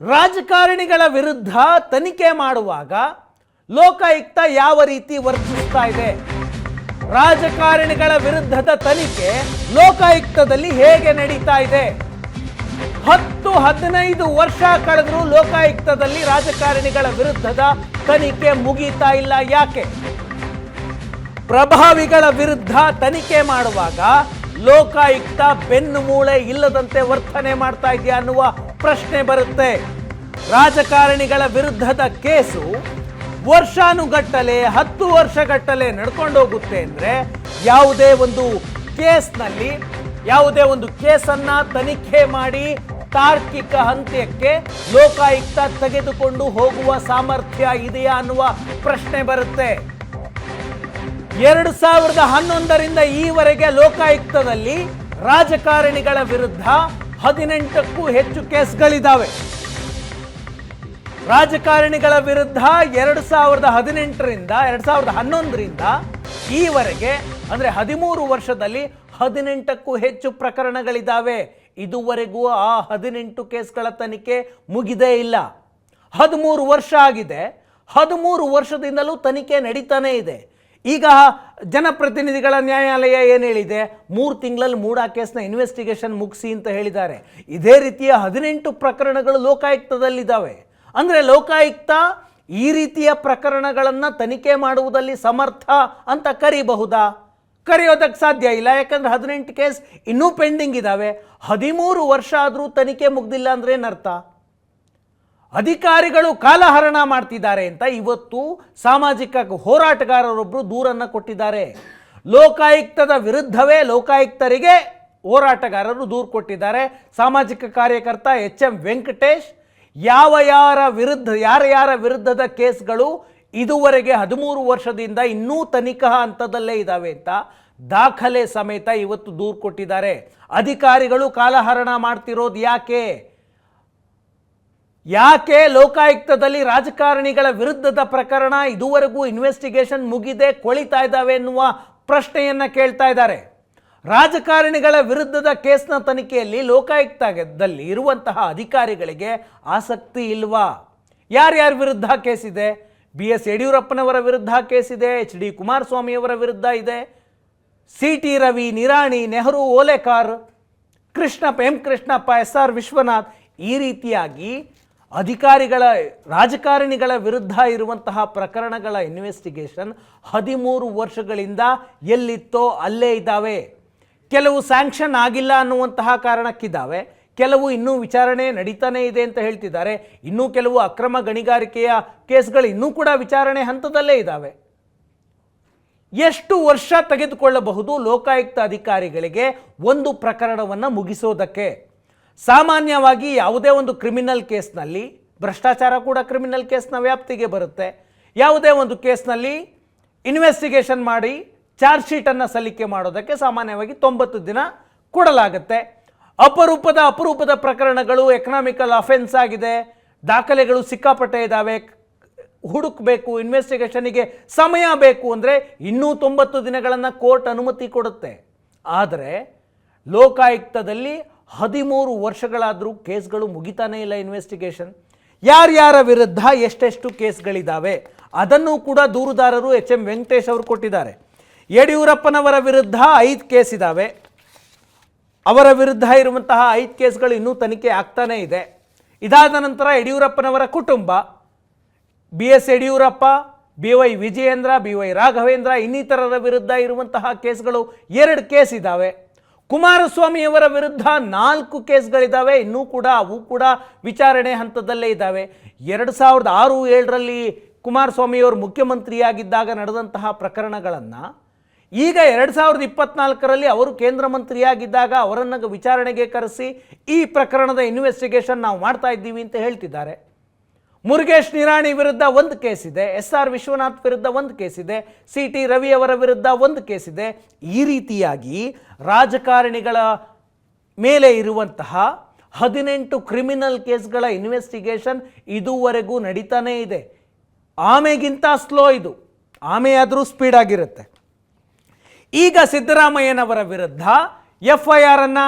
ರಾಜಕಾರಣಿಗಳ ವಿರುದ್ಧ ತನಿಖೆ ಮಾಡುವಾಗ ಲೋಕಾಯುಕ್ತ ಯಾವ ರೀತಿ ವರ್ತಿಸ್ತಾ ಇದೆ? ರಾಜಕಾರಣಿಗಳ ವಿರುದ್ಧದ ತನಿಖೆ ಲೋಕಾಯುಕ್ತದಲ್ಲಿ ಹೇಗೆ ನಡೀತಾ ಇದೆ? ಹತ್ತು ಹದಿನೈದು ವರ್ಷ ಕಳೆದರೂ ಲೋಕಾಯುಕ್ತದಲ್ಲಿ ರಾಜಕಾರಣಿಗಳ ವಿರುದ್ಧದ ತನಿಖೆ ಮುಗೀತಾ ಇಲ್ಲ ಯಾಕೆ? ಪ್ರಭಾವಿಗಳ ವಿರುದ್ಧ ತನಿಖೆ ಮಾಡುವಾಗ ಲೋಕಾಯುಕ್ತ ಬೆನ್ನು ಮೂಳೆ ಇಲ್ಲದಂತೆ ವರ್ತನೆ ಮಾಡ್ತಾ ಇದೆಯಾ ಅನ್ನುವ ಪ್ರಶ್ನೆ ಬರುತ್ತೆ. ರಾಜಕಾರಣಿಗಳ ವಿರುದ್ಧದ ಕೇಸು ವರ್ಷಾನುಗಟ್ಟಲೆ, ಹತ್ತು ವರ್ಷಗಟ್ಟಲೆ ನಡ್ಕೊಂಡೋಗುತ್ತೆ ಅಂದ್ರೆ ಯಾವುದೇ ಒಂದು ಕೇಸ್ನಲ್ಲಿ, ಯಾವುದೇ ಒಂದು ಕೇಸನ್ನ ತನಿಖೆ ಮಾಡಿ ತಾರ್ಕಿಕ ಅಂತ್ಯಕ್ಕೆ ಲೋಕಾಯುಕ್ತ ತೆಗೆದುಕೊಂಡು ಹೋಗುವ ಸಾಮರ್ಥ್ಯ ಇದೆಯಾ ಅನ್ನುವ ಪ್ರಶ್ನೆ ಬರುತ್ತೆ. ಎರಡು ಸಾವಿರದ ಹನ್ನೊಂದರಿಂದ ಈವರೆಗೆ ಲೋಕಾಯುಕ್ತದಲ್ಲಿ ರಾಜಕಾರಣಿಗಳ ವಿರುದ್ಧ ಹದಿನೆಂಟಕ್ಕೂ ಹೆಚ್ಚು ಕೇಸ್ಗಳಿದ್ದಾವೆ ರಾಜಕಾರಣಿಗಳ ವಿರುದ್ಧ ಎರಡು ಸಾವಿರದ ಹದಿನೆಂಟರಿಂದ, ಎರಡು ಸಾವಿರದ ಹನ್ನೊಂದರಿಂದ ಈವರೆಗೆ, ಅಂದರೆ ಹದಿಮೂರು ವರ್ಷದಲ್ಲಿ ಹದಿನೆಂಟಕ್ಕೂ ಹೆಚ್ಚು ಪ್ರಕರಣಗಳಿದ್ದಾವೆ ಇದುವರೆಗೂ ಆ ಹದಿನೆಂಟು ಕೇಸ್ಗಳ ತನಿಖೆ ಮುಗಿದೇ ಇಲ್ಲ. ಹದಿಮೂರು ವರ್ಷ ಆಗಿದೆ. ಹದಿಮೂರು ವರ್ಷದಿಂದಲೂ ತನಿಖೆ ನಡೀತಾನೇ ಇದೆ. ಈಗ ಜನಪ್ರತಿನಿಧಿಗಳ ನ್ಯಾಯಾಲಯ ಏನು ಹೇಳಿದೆ? ಮೂರು ತಿಂಗಳಲ್ಲಿ ಮೂಡಾ ಕೇಸ್ನ ಇನ್ವೆಸ್ಟಿಗೇಷನ್ ಮುಗಿಸಿ ಅಂತ ಹೇಳಿದ್ದಾರೆ. ಇದೇ ರೀತಿಯ ಹದಿನೆಂಟು ಪ್ರಕರಣಗಳು ಲೋಕಾಯುಕ್ತದಲ್ಲಿದ್ದಾವೆ. ಅಂದರೆ ಲೋಕಾಯುಕ್ತ ಈ ರೀತಿಯ ಪ್ರಕರಣಗಳನ್ನು ತನಿಖೆ ಮಾಡುವುದಲ್ಲಿ ಸಮರ್ಥ ಅಂತ ಕರೀಬಹುದಾ? ಕರೆಯೋದಕ್ಕೆ ಸಾಧ್ಯ ಇಲ್ಲ, ಯಾಕಂದರೆ ಹದಿನೆಂಟು ಕೇಸ್ ಇನ್ನೂ ಪೆಂಡಿಂಗ್ ಇದ್ದಾವೆ ಹದಿಮೂರು ವರ್ಷ ಆದರೂ ತನಿಖೆ ಮುಗ್ದಿಲ್ಲ ಅಂದ್ರೆ ಏನರ್ಥ ಅಧಿಕಾರಿಗಳು ಕಾಲಹರಣ ಮಾಡ್ತಿದ್ದಾರೆ ಅಂತ ಇವತ್ತು ಸಾಮಾಜಿಕ ಹೋರಾಟಗಾರರೊಬ್ಬರು ದೂರನ್ನು ಕೊಟ್ಟಿದ್ದಾರೆ. ಲೋಕಾಯುಕ್ತದ ವಿರುದ್ಧವೇ ಲೋಕಾಯುಕ್ತರಿಗೆ ಹೋರಾಟಗಾರರು ದೂರು ಕೊಟ್ಟಿದ್ದಾರೆ. ಸಾಮಾಜಿಕ ಕಾರ್ಯಕರ್ತ ಎಚ್ ಎಂ ವೆಂಕಟೇಶ್, ಯಾವ ಯಾರ ವಿರುದ್ಧ, ಯಾರ ಯಾರ ವಿರುದ್ಧದ ಕೇಸ್ಗಳು ಇದುವರೆಗೆ ಹದಿಮೂರು ವರ್ಷದಿಂದ ಇನ್ನೂ ತನಿಖಾ ಹಂತದಲ್ಲೇ ಇದ್ದಾವೆ ಅಂತ ದಾಖಲೆ ಸಮೇತ ಇವತ್ತು ದೂರು ಕೊಟ್ಟಿದ್ದಾರೆ. ಅಧಿಕಾರಿಗಳು ಕಾಲಹರಣ ಮಾಡ್ತಿರೋದು ಯಾಕೆ? ಯಾಕೆ ಲೋಕಾಯುಕ್ತದಲ್ಲಿ ರಾಜಕಾರಣಿಗಳ ವಿರುದ್ಧದ ಪ್ರಕರಣ ಇದುವರೆಗೂ ಇನ್ವೆಸ್ಟಿಗೇಷನ್ ಮುಗಿದೆ ಕೊಳಿತಾ ಇದ್ದಾವೆ ಎನ್ನುವ ಪ್ರಶ್ನೆಯನ್ನ ಕೇಳ್ತಾ ಇದ್ದಾರೆ. ರಾಜಕಾರಣಿಗಳ ವಿರುದ್ಧದ ಕೇಸ್ನ ತನಿಖೆಯಲ್ಲಿ ಲೋಕಾಯುಕ್ತದಲ್ಲಿ ಇರುವಂತಹ ಅಧಿಕಾರಿಗಳಿಗೆ ಆಸಕ್ತಿ ಇಲ್ವಾ? ಯಾರ್ಯಾರ ವಿರುದ್ಧ ಕೇಸಿದೆ ಬಿ ಎಸ್ ಯಡಿಯೂರಪ್ಪನವರ ವಿರುದ್ಧ ಕೇಸಿದೆ ಎಚ್ ಡಿ ಕುಮಾರಸ್ವಾಮಿಯವರ ವಿರುದ್ಧ ಇದೆ C T Ravi, Nirani, Nehru, Olekar Krishnappa M Krishnappa S R Vishwanath ಈ ರೀತಿಯಾಗಿ ಅಧಿಕಾರಿಗಳ, ರಾಜಕಾರಣಿಗಳ ವಿರುದ್ಧ ಇರುವಂತಹ ಪ್ರಕರಣಗಳ ಇನ್ವೆಸ್ಟಿಗೇಷನ್ ಹದಿಮೂರು ವರ್ಷಗಳಿಂದ ಎಲ್ಲಿತ್ತೋ ಅಲ್ಲೇ ಇದ್ದಾವೆ. ಕೆಲವು ಸ್ಯಾಂಕ್ಷನ್ ಆಗಿಲ್ಲ ಅನ್ನುವಂತಹ ಕಾರಣಕ್ಕಿದ್ದಾವೆ. ಕೆಲವು ಇನ್ನೂ ವಿಚಾರಣೆ ನಡೀತಾನೇ ಇದೆ ಅಂತ ಹೇಳ್ತಿದ್ದಾರೆ. ಇನ್ನೂ ಕೆಲವು ಅಕ್ರಮ ಗಣಿಗಾರಿಕೆಯ ಕೇಸ್ಗಳು ಇನ್ನೂ ಕೂಡ ವಿಚಾರಣೆ ಹಂತದಲ್ಲೇ ಇದ್ದಾವೆ. ಎಷ್ಟು ವರ್ಷ ತೆಗೆದುಕೊಳ್ಳಬಹುದು ಲೋಕಾಯುಕ್ತ ಅಧಿಕಾರಿಗಳಿಗೆ ಒಂದು ಪ್ರಕರಣವನ್ನು ಮುಗಿಸೋದಕ್ಕೆ? ಸಾಮಾನ್ಯವಾಗಿ ಯಾವುದೇ ಒಂದು ಕ್ರಿಮಿನಲ್ ಕೇಸ್ನಲ್ಲಿ ಭ್ರಷ್ಟಾಚಾರ ಕೂಡ ಕ್ರಿಮಿನಲ್ ಕೇಸ್ನ ವ್ಯಾಪ್ತಿಗೆ ಬರುತ್ತೆ. ಯಾವುದೇ ಒಂದು ಕೇಸ್ನಲ್ಲಿ ಇನ್ವೆಸ್ಟಿಗೇಷನ್ ಮಾಡಿ ಚಾರ್ಜ್ ಶೀಟನ್ನು ಸಲ್ಲಿಕೆ ಮಾಡೋದಕ್ಕೆ ಸಾಮಾನ್ಯವಾಗಿ ತೊಂಬತ್ತು ದಿನ ಕೊಡಲಾಗುತ್ತೆ. ಅಪರೂಪದ ಅಪರೂಪದ ಪ್ರಕರಣಗಳು ಎಕನಾಮಿಕಲ್ ಅಫೆನ್ಸ್ ಆಗಿದೆ, ದಾಖಲೆಗಳು ಸಿಕ್ಕಾಪಟ್ಟೆ ಇದ್ದಾವೆ ಹುಡುಕಬೇಕು ಇನ್ವೆಸ್ಟಿಗೇಷನಿಗೆ ಸಮಯ ಬೇಕು ಅಂದರೆ ಇನ್ನೂ ತೊಂಬತ್ತು ದಿನಗಳನ್ನು ಕೋರ್ಟ್ ಅನುಮತಿ ಕೊಡುತ್ತೆ. ಆದರೆ ಲೋಕಾಯುಕ್ತದಲ್ಲಿ ಹದಿಮೂರು ವರ್ಷಗಳಾದರೂ ಕೇಸ್ಗಳು ಮುಗಿತಾನೇ ಇಲ್ಲ ಇನ್ವೆಸ್ಟಿಗೇಷನ್ ಯಾರ್ಯಾರ ವಿರುದ್ಧ ಎಷ್ಟೆಷ್ಟು ಕೇಸ್ಗಳಿದ್ದಾವೆ ಅದನ್ನು ಕೂಡ ದೂರುದಾರರು ಎಚ್ ಎಂ ವೆಂಕಟೇಶ್ ಅವರು ಕೊಟ್ಟಿದ್ದಾರೆ. ಯಡಿಯೂರಪ್ಪನವರ ವಿರುದ್ಧ ಐದು ಕೇಸ್ ಇದ್ದಾವೆ ಅವರ ವಿರುದ್ಧ ಇರುವಂತಹ ಐದು ಕೇಸ್ಗಳು ಇನ್ನೂ ತನಿಖೆ ಆಗ್ತಾನೇ ಇದೆ. ಇದಾದ ನಂತರ ಯಡಿಯೂರಪ್ಪನವರ ಕುಟುಂಬ B S Yediyurappa B Y Vijayendra B Y Raghavendra ಇನ್ನಿತರರ ವಿರುದ್ಧ ಇರುವಂತಹ ಕೇಸ್ಗಳು ಎರಡು ಕೇಸ್ ಇದ್ದಾವೆ ಕುಮಾರಸ್ವಾಮಿಯವರ ವಿರುದ್ಧ ನಾಲ್ಕು ಕೇಸ್ಗಳಿದ್ದಾವೆ, ಇನ್ನೂ ಕೂಡ ಅವು ಕೂಡ ವಿಚಾರಣೆ ಹಂತದಲ್ಲೇ ಇದ್ದಾವೆ. ಎರಡು ಸಾವಿರದ ಆರು, ಏಳರಲ್ಲಿ ಕುಮಾರಸ್ವಾಮಿಯವರು ಮುಖ್ಯಮಂತ್ರಿಯಾಗಿದ್ದಾಗ ನಡೆದಂತಹ ಪ್ರಕರಣಗಳನ್ನು, ಈಗ ಎರಡು ಸಾವಿರದ ಇಪ್ಪತ್ನಾಲ್ಕರಲ್ಲಿ ಅವರು ಕೇಂದ್ರ ಮಂತ್ರಿಯಾಗಿದ್ದಾಗ ಅವರನ್ನು ವಿಚಾರಣೆಗೆ ಕರೆಸಿ ಈ ಪ್ರಕರಣದ ಇನ್ವೆಸ್ಟಿಗೇಷನ್ ನಾವು ಮಾಡ್ತಾ ಇದ್ದೀವಿ ಅಂತ ಹೇಳ್ತಿದ್ದಾರೆ. ಮುರುಗೇಶ್ ನಿರಾಣಿ ವಿರುದ್ಧ ಒಂದು ಕೇಸ್ ಇದೆ ಎಸ್ ಆರ್ ವಿಶ್ವನಾಥ್ ವಿರುದ್ಧ ಒಂದು ಕೇಸ್ ಇದೆ ಸಿ ಟಿ ರವಿ ಅವರ ವಿರುದ್ಧ ಒಂದು ಕೇಸ್ ಇದೆ. ಈ ರೀತಿಯಾಗಿ ರಾಜಕಾರಣಿಗಳ ಮೇಲೆ ಇರುವಂತಹ ಹದಿನೆಂಟು ಕ್ರಿಮಿನಲ್ ಕೇಸ್ಗಳ ಇನ್ವೆಸ್ಟಿಗೇಷನ್ ಇದುವರೆಗೂ ನಡೀತಾನೇ ಇದೆ. ಆಮೆಗಿಂತ ಸ್ಲೋ ಇದು. ಆಮೆಯಾದರೂ ಸ್ಪೀಡಾಗಿರುತ್ತೆ ಈಗ ಸಿದ್ದರಾಮಯ್ಯನವರ ವಿರುದ್ಧ ಎಫ್ ಐ ಆರನ್ನು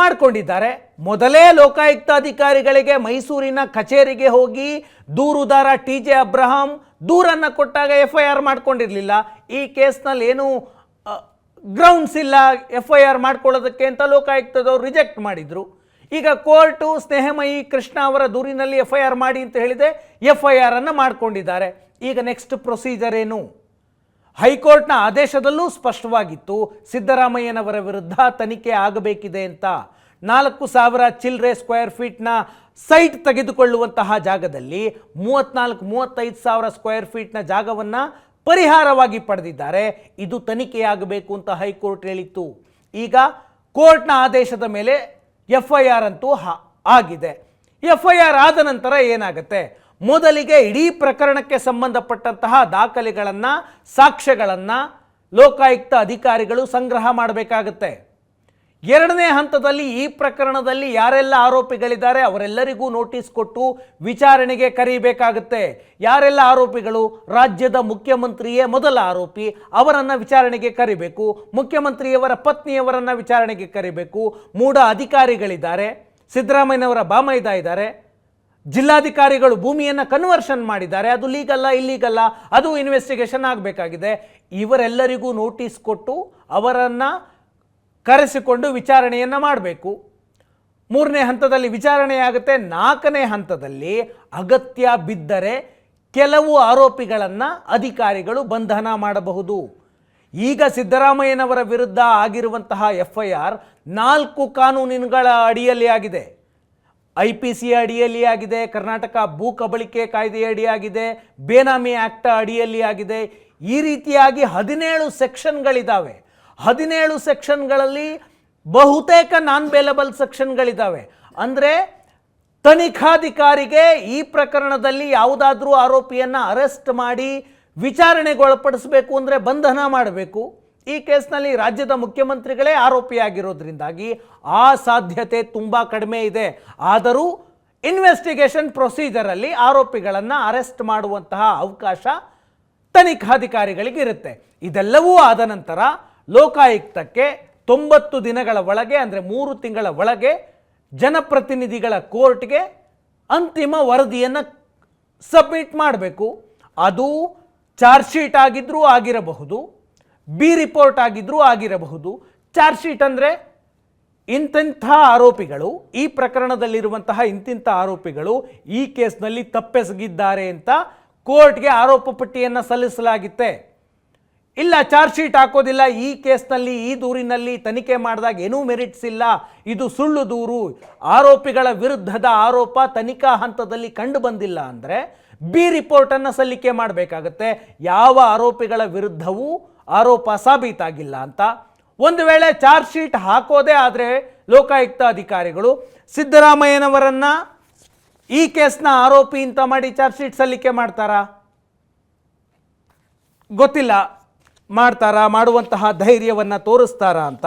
ಮಾಡಿಕೊಂಡಿದ್ದಾರೆ. ಮೊದಲೇ ಲೋಕಾಯುಕ್ತ ಅಧಿಕಾರಿಗಳಿಗೆ ಮೈಸೂರಿನ ಕಚೇರಿಗೆ ಹೋಗಿ ದೂರುದಾರ ಟಿ ಜೆ ಅಬ್ರಹಾಂ ದೂರನ್ನು ಕೊಟ್ಟಾಗ ಎಫ್ ಐ ಆರ್ ಮಾಡ್ಕೊಂಡಿರಲಿಲ್ಲ. ಈ ಕೇಸ್ನಲ್ಲಿ ಏನು ಗ್ರೌಂಡ್ಸ್ ಇಲ್ಲ ಎಫ್ ಐ ಆರ್ ಮಾಡ್ಕೊಳ್ಳೋದಕ್ಕೆ ಅಂತ ಲೋಕಾಯುಕ್ತದವರು ರಿಜೆಕ್ಟ್ ಮಾಡಿದರು. ಈಗ ಕೋರ್ಟು ಸ್ನೇಹಮಯಿ ಕೃಷ್ಣ ಅವರ ದೂರಿನಲ್ಲಿ ಎಫ್ ಐ ಆರ್ ಮಾಡಿ ಅಂತ ಹೇಳಿದೆ. ಎಫ್ ಐ ಆರನ್ನು ಮಾಡ್ಕೊಂಡಿದ್ದಾರೆ. ಈಗ ನೆಕ್ಸ್ಟ್ ಪ್ರೊಸೀಜರ್ ಏನು? ಹೈಕೋರ್ಟ್ನ ಆದೇಶದಲ್ಲೂ ಸ್ಪಷ್ಟವಾಗಿತ್ತು, ಸಿದ್ದರಾಮಯ್ಯನವರ ವಿರುದ್ಧ ತನಿಖೆ ಆಗಬೇಕಿದೆ ಅಂತ. ನಾಲ್ಕು ಸಾವಿರ ಚಿಲ್ಲರೆ ಸ್ಕ್ವೇರ್ ಫೀಟ್ನ ಸೈಟ್ ತೆಗೆದುಕೊಳ್ಳುವಂತಹ ಜಾಗದಲ್ಲಿ ಮೂವತ್ನಾಲ್ಕು, ಮೂವತ್ತೈದು ಸಾವಿರ ಸ್ಕ್ವೇರ್ ಫೀಟ್ನ ಜಾಗವನ್ನು ಪರಿಹಾರವಾಗಿ ಪಡೆದಿದ್ದಾರೆ. ಇದು ತನಿಖೆಯಾಗಬೇಕು ಅಂತ ಹೈಕೋರ್ಟ್ ಹೇಳಿತ್ತು. ಈಗ ಕೋರ್ಟ್ನ ಆದೇಶದ ಮೇಲೆ ಎಫ್ ಐ ಆರ್ ಅಂತೂ ಆಗಿದೆ. ಎಫ್ ಐ ಆರ್ ಆದ ನಂತರ ಏನಾಗುತ್ತೆ? ಮೊದಲಿಗೆ ಇಡೀ ಪ್ರಕರಣಕ್ಕೆ ಸಂಬಂಧಪಟ್ಟಂತಹ ದಾಖಲೆಗಳನ್ನು, ಸಾಕ್ಷ್ಯಗಳನ್ನು ಲೋಕಾಯುಕ್ತ ಅಧಿಕಾರಿಗಳು ಸಂಗ್ರಹ ಮಾಡಬೇಕಾಗತ್ತೆ. ಎರಡನೇ ಹಂತದಲ್ಲಿ ಈ ಪ್ರಕರಣದಲ್ಲಿ ಯಾರೆಲ್ಲ ಆರೋಪಿಗಳಿದ್ದಾರೆ ಅವರೆಲ್ಲರಿಗೂ ನೋಟಿಸ್ ಕೊಟ್ಟು ವಿಚಾರಣೆಗೆ ಕರೀಬೇಕಾಗುತ್ತೆ. ಯಾರೆಲ್ಲ ಆರೋಪಿಗಳು? ರಾಜ್ಯದ ಮುಖ್ಯಮಂತ್ರಿಯೇ ಮೊದಲ ಆರೋಪಿ, ಅವರನ್ನು ವಿಚಾರಣೆಗೆ ಕರಿಬೇಕು. ಮುಖ್ಯಮಂತ್ರಿಯವರ ಪತ್ನಿಯವರನ್ನು ವಿಚಾರಣೆಗೆ ಕರಿಬೇಕು. ಮೂಢ ಅಧಿಕಾರಿಗಳಿದ್ದಾರೆ. ಸಿದ್ದರಾಮಯ್ಯನವರ ಬಾಮೈದ ಇದ್ದಾರೆ. ಜಿಲ್ಲಾಧಿಕಾರಿಗಳು ಭೂಮಿಯನ್ನು ಕನ್ವರ್ಷನ್ ಮಾಡಿದ್ದಾರೆ. ಅದು ಲೀಗಲ್ಲ ಇಲ್ಲೀಗಲ್ಲ ಅದು ಇನ್ವೆಸ್ಟಿಗೇಷನ್ ಆಗಬೇಕಾಗಿದೆ. ಇವರೆಲ್ಲರಿಗೂ ನೋಟಿಸ್ ಕೊಟ್ಟು ಅವರನ್ನು ಕರೆಸಿಕೊಂಡು ವಿಚಾರಣೆಯನ್ನು ಮಾಡಬೇಕು. ಮೂರನೇ ಹಂತದಲ್ಲಿ ವಿಚಾರಣೆ ಆಗುತ್ತೆ. ನಾಲ್ಕನೇ ಹಂತದಲ್ಲಿ ಅಗತ್ಯ ಬಿದ್ದರೆ ಕೆಲವು ಆರೋಪಿಗಳನ್ನು ಅಧಿಕಾರಿಗಳು ಬಂಧನ ಮಾಡಬಹುದು. ಈಗ ಸಿದ್ದರಾಮಯ್ಯನವರ ವಿರುದ್ಧ ಆಗಿರುವಂತಹ ಎಫ್ ಐ ಆರ್ ನಾಲ್ಕು ಕಾನೂನಿನಗಳ ಅಡಿಯಲ್ಲಿ ಆಗಿದೆ. ಐ ಪಿ ಸಿ ಅಡಿಯಲ್ಲಿ ಆಗಿದೆ, ಕರ್ನಾಟಕ ಭೂ ಕಬಳಿಕೆ ಕಾಯ್ದೆ ಅಡಿಯಾಗಿದೆ ಬೇನಾಮಿ ಆ್ಯಕ್ಟ್ ಅಡಿಯಲ್ಲಿ ಆಗಿದೆ. ಈ ರೀತಿಯಾಗಿ ಹದಿನೇಳು ಸೆಕ್ಷನ್ಗಳಿದ್ದಾವೆ ಹದಿನೇಳು ಸೆಕ್ಷನ್ಗಳಲ್ಲಿ ಬಹುತೇಕ ನಾನ್ ಬೇಲಬಲ್ ಸೆಕ್ಷನ್ಗಳಿದ್ದಾವೆ ಅಂದರೆ ತನಿಖಾಧಿಕಾರಿಗೆ ಈ ಪ್ರಕರಣದಲ್ಲಿ ಯಾವುದಾದ್ರೂ ಆರೋಪಿಯನ್ನು ಅರೆಸ್ಟ್ ಮಾಡಿ ವಿಚಾರಣೆಗೊಳಪಡಿಸಬೇಕು ಅಂದರೆ ಬಂಧನ ಮಾಡಬೇಕು. ಈ ಕೇಸ್ನಲ್ಲಿ ರಾಜ್ಯದ ಮುಖ್ಯಮಂತ್ರಿಗಳೇ ಆರೋಪಿಯಾಗಿರೋದ್ರಿಂದಾಗಿ ಆ ಸಾಧ್ಯತೆ ತುಂಬ ಕಡಿಮೆ ಇದೆ. ಆದರೂ ಇನ್ವೆಸ್ಟಿಗೇಷನ್ ಪ್ರೊಸೀಜರಲ್ಲಿ ಆರೋಪಿಗಳನ್ನು ಅರೆಸ್ಟ್ ಮಾಡುವಂತಹ ಅವಕಾಶ ತನಿಖಾಧಿಕಾರಿಗಳಿಗೆ ಇರುತ್ತೆ ಇದೆಲ್ಲವೂ ಆದ ನಂತರ ಲೋಕಾಯುಕ್ತಕ್ಕೆ ತೊಂಬತ್ತು ದಿನಗಳ ಒಳಗೆ, ಅಂದರೆ ಮೂರು ತಿಂಗಳ ಒಳಗೆ ಜನಪ್ರತಿನಿಧಿಗಳ ಕೋರ್ಟ್ಗೆ ಅಂತಿಮ ವರದಿಯನ್ನು ಸಬ್ಮಿಟ್ ಮಾಡಬೇಕು. ಅದು ಚಾರ್ಜ್ ಶೀಟ್ ಆಗಿದ್ರೂ ಆಗಿರಬಹುದು ಬಿ ರಿಪೋರ್ಟ್ ಆಗಿದ್ರೂ ಆಗಿರಬಹುದು. ಚಾರ್ಜ್ ಶೀಟ್ ಅಂದರೆ ಇಂತಿಂಥ ಆರೋಪಿಗಳು, ಈ ಪ್ರಕರಣದಲ್ಲಿರುವಂತಹ ಇಂತಿಂಥ ಆರೋಪಿಗಳು ಈ ಕೇಸ್ನಲ್ಲಿ ತಪ್ಪೆಸಗಿದ್ದಾರೆ ಅಂತ ಕೋರ್ಟ್ಗೆ ಆರೋಪ ಪಟ್ಟಿಯನ್ನು ಸಲ್ಲಿಸಲಾಗಿತ್ತೆ. ಇಲ್ಲ, ಚಾರ್ಜ್ ಶೀಟ್ ಹಾಕೋದಿಲ್ಲ, ಈ ಕೇಸ್ನಲ್ಲಿ, ಈ ದೂರಿನಲ್ಲಿ ತನಿಖೆ ಮಾಡಿದಾಗ ಏನೂ ಮೆರಿಟ್ಸ್ ಇಲ್ಲ, ಇದು ಸುಳ್ಳು ದೂರು, ಆರೋಪಿಗಳ ವಿರುದ್ಧದ ಆರೋಪ ತನಿಖಾ ಹಂತದಲ್ಲಿ ಕಂಡು ಬಂದಿಲ್ಲ ಅಂದರೆ ಬಿ ರಿಪೋರ್ಟನ್ನು ಸಲ್ಲಿಕೆ ಮಾಡಬೇಕಾಗತ್ತೆ. ಯಾವ ಆರೋಪಿಗಳ ವಿರುದ್ಧವೂ ಆರೋಪ ಸಾಬೀತಾಗಿಲ್ಲ ಅಂತ. ಒಂದು ವೇಳೆ ಚಾರ್ಜ್ ಶೀಟ್ ಹಾಕೋದೇ ಆದರೆ ಲೋಕಾಯುಕ್ತ ಅಧಿಕಾರಿಗಳು ಸಿದ್ದರಾಮಯ್ಯನವರನ್ನ ಈ ಕೇಸ್ನ ಆರೋಪಿ ಅಂತ ಮಾಡಿ ಚಾರ್ಜ್ ಶೀಟ್ ಸಲ್ಲಿಕೆ ಮಾಡ್ತಾರಾ? ಗೊತ್ತಿಲ್ಲ. ಮಾಡ್ತಾರಾ? ಮಾಡುವಂತಹ ಧೈರ್ಯವನ್ನು ತೋರಿಸ್ತಾರಾ ಅಂತ.